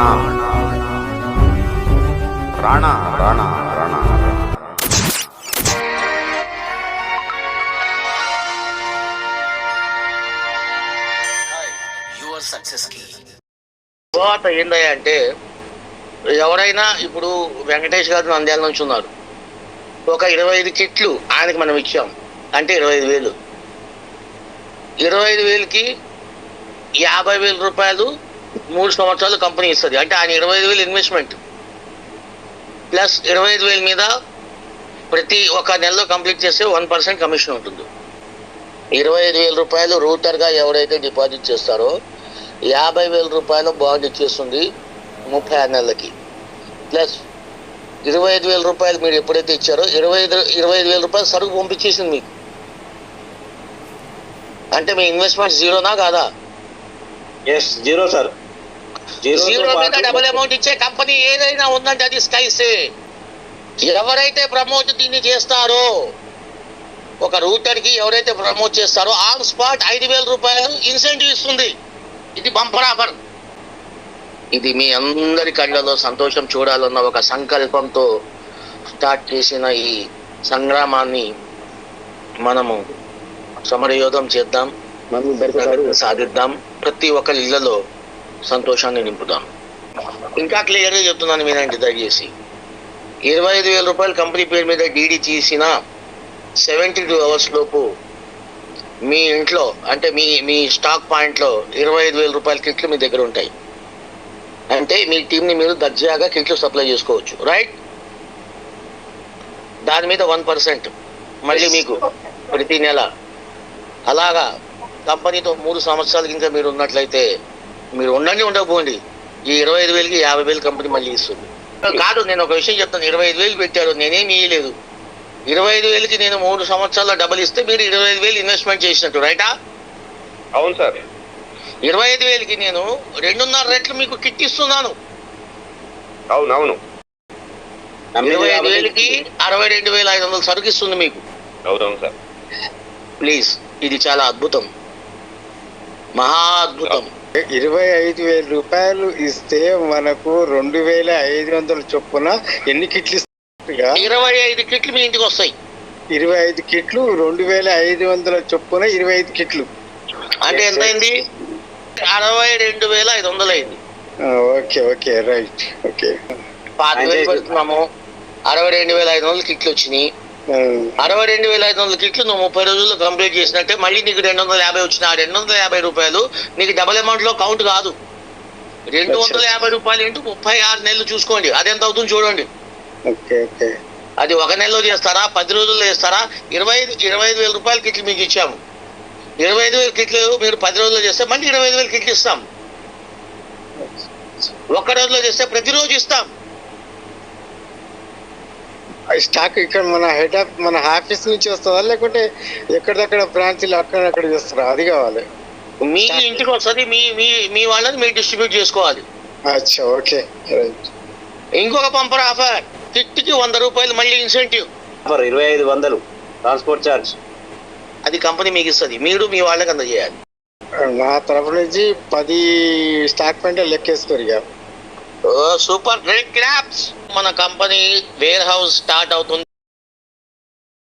Rana Rana Rana Rana your సక్సెస్కి. తర్వాత ఏందయ్యా అంటే ఎవరైనా ఇప్పుడు వెంకటేష్ గారు నంద్యాల నుంచి ఉన్నారు. ఒక ఇరవై ఐదు కిట్లు ఆయనకి మనం ఇచ్చాం. అంటే ఇరవై ఐదు వేలు. ఇరవై ఐదు వేలకి యాభై వేల రూపాయలు మూడు సంవత్సరాలు కంపెనీ ఇస్తుంది. అంటే ఆయన ఇరవై ఐదు వేలు ఇన్వెస్ట్మెంట్. ప్లస్ ఇరవై ఐదు వేల మీద ప్రతి ఒక నెలలో కంప్లీట్ చేస్తే వన్ పర్సెంట్ కమిషన్ ఉంటుంది. ఇరవై ఐదు వేల రూపాయలు రూటర్గా ఎవరైతే డిపాజిట్ చేస్తారో యాభై వేల రూపాయలు బాండ్ ఇచ్చేస్తుంది ముప్పై ఆరు నెలలకి. ప్లస్ ఇరవై ఐదు వేల రూపాయలు మీరు ఎప్పుడైతే ఇచ్చారో ఇరవై ఐదు ఇరవై ఐదు వేల రూపాయలు సరుకు పంపించేసింది మీకు. అంటే మీ ఇన్వెస్ట్మెంట్ జీరోనా కాదా? Yes zero sir. జీరో మీద డబుల్ అమౌంట్ ఇచ్చే కంపెనీ ఏదైనా ఉందంటే అది స్కైసే ఎవరైతే ప్రమోట్ దీన్ని చేస్తారో ఒక రూటర్కి ఎవరైతే ప్రమోట్ చేస్తారో ఆన్ స్పాట్ ఐదు వేల రూపాయలు ఇన్సెంటివ్ ఇస్తుంది. ఇది బంపర్ ఆఫర్ ఇది మీ అందరి కళ్ళలో సంతోషం చూడాలన్న ఒక సంకల్పంతో స్టార్ట్ చేసిన ఈ సంగ్రామాన్ని మనము సమరయోధం చేద్దాం సాధిద్దాం. ప్రతి ఒక్కరి ఇళ్ళలో సంతోషాన్ని నింపుదాం ఇంకా క్లియర్గా చెప్తున్నాను మీరండి దయచేసి. ఇరవై ఐదు వేల రూపాయలు కంపెనీ పేరు మీద డీడీ తీసిన సెవెంటీ టూ అవర్స్ లోపు మీ ఇంట్లో అంటే మీ మీ స్టాక్ పాయింట్లో ఇరవై ఐదు వేల రూపాయల కిట్లు మీ దగ్గర ఉంటాయి. అంటే మీ టీంని మీరు దర్జాగా కిట్లు సప్లై చేసుకోవచ్చు. రైట్? దాని మీద వన్ పర్సెంట్ మళ్ళీ మీకు ప్రతి నెల. అలాగా కంపెనీతో మూడు సంవత్సరాలకి ఇంకా మీరు ఉన్నట్లయితే మీరు ఉండండి ఉండకపోండి. ఈ ఇరవై ఐదు వేలకి యాభై వేలు కంపెనీ మళ్ళీ ఇస్తుంది. కాదు నేను ఒక విషయం చెప్తాను. ఇరవై ఐదు వేలు పెట్టారు నేనేమి ఇయ్యలేదు. ఇరవై ఐదు వేలకి నేను మూడు సంవత్సరాల డబ్బులు ఇస్తే మీరు ఇరవై ఐదు వేలు ఇన్వెస్ట్మెంట్ చేసినట్టు రైటా? అవును సార్. ఇరవై ఐదు వేలకి నేను రెండున్నర రెట్లు మీకు కిట్ ఇస్తున్నాను. అవును అవును ఇరవై ఐదు వేలకి అరవై రెండు వేల ఐదు వందలు సరుకు ఇస్తుంది మీకు. అవునవును సార్. ప్లీజ్ ఇది చాలా అద్భుతం. మహా అద్భుతం ఇరవై ఐదు వేల రూపాయలు ఇస్తే మనకు రెండు వేల ఐదు వందల చొప్పున ఎన్ని కిట్లు? ఇరవై ఐదు కిట్లు మీ ఇంటికి వస్తాయి. ఇరవై ఐదు కిట్లు రెండు వేల ఐదు వందల చొప్పున ఇరవై ఐదు కిట్లు. అంటే ఎంత అయింది? అరవై రెండు వేల ఐదు వందలు అయింది. Okay okay right okay. పాత వేలు పెడుతున్నాము. అరవై రెండు వేల ఐదు వందలు కిట్లు వచ్చినాయి. అరవై రెండు వేల ఐదు వందల కిట్లు నువ్వు ముప్పై రోజుల్లో కంప్లీట్ చేసినట్టే మళ్ళీ నీకు రెండు వందల యాభై వచ్చిన ఆ రెండు వందల యాభై రూపాయలు నీకు డబుల్ అమౌంట్లో కౌంట్ కాదు. రెండు వందల యాభై రూపాయలు ఇంటూ ముప్పై ఆరు నెలలు చూసుకోండి. అది ఎంత అవుతుంది చూడండి. అది ఒక నెలలో చేస్తారా? పది రోజుల్లో చేస్తారా? ఇరవై ఐదు ఇరవై ఐదు వేల రూపాయల కిట్లు మీకు ఇచ్చాము. ఇరవై ఐదు వేల కిట్లు మీరు పది రోజుల్లో చేస్తే మళ్ళీ ఇరవై ఐదు వేల కిట్లు ఇస్తాం. ఒక్క రోజులో చేస్తే ప్రతిరోజు ఇస్తాం. స్టాక్ ఇక్కడ మన హెడ్ ఆఫ్ మన ఆఫీస్ నుంచి వస్తుందా? లేకుంటే ఎక్కడిదక్కడ బ్రాంచ్లు అక్కడ అక్కడ చేస్తారా? అది కావాలి. మీ ఇంటికి వస్తుంది మీ మీ మీ వాళ్ళని మీరు డిస్ట్రిబ్యూట్ చేసుకోవాలి. అచ్చా ఓకే. రైట్ ఇంకొక పంపర్ ఆఫర్ కిట్కి వంద రూపాయలు మళ్ళీ ఇన్సెంటివ్ ఆఫర్ ఇరవై ఐదు వందలు ట్రాన్స్పోర్ట్ ఛార్జ్ అది కంపెనీ మీకు ఇస్తుంది. మీరు మీ వాళ్ళకి అందజేయాలి. నా తరఫు నుంచి పది స్టాక్ పాయింట్ లెక్కేసుకోరు ఇక. Super great crops. మన కంపెనీ వేర్ హౌస్ స్టార్ట్ అవుతుంది.